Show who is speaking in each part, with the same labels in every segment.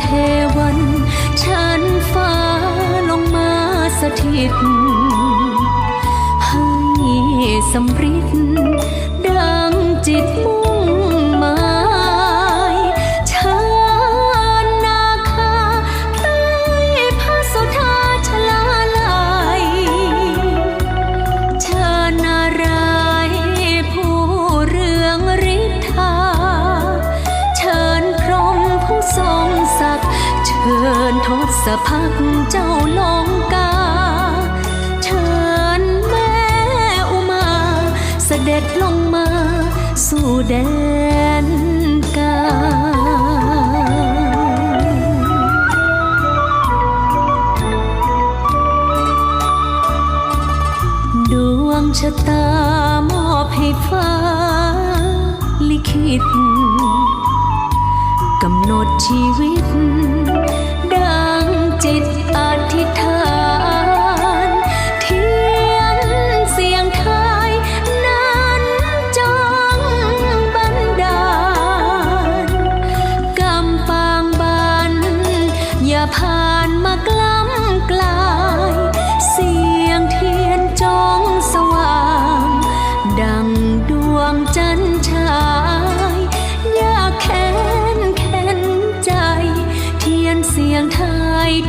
Speaker 1: เทวันชั้นฟ้าลงมาสถิต ให้สำริจ ทศพักเจ้าลงกา เชิญแม่อุมาเสด็จลงมา สู่แดนกาดวงชะตามอบให้ฟ้า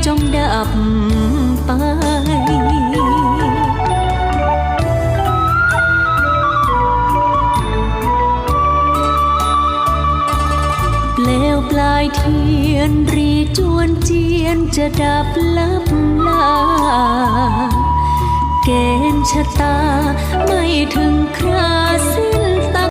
Speaker 1: จงดับไปเปลวปลายเทียนรีจวนเจียนจะดับลับลาเกณฑ์ชะตาไม่ถึงคราสิ้น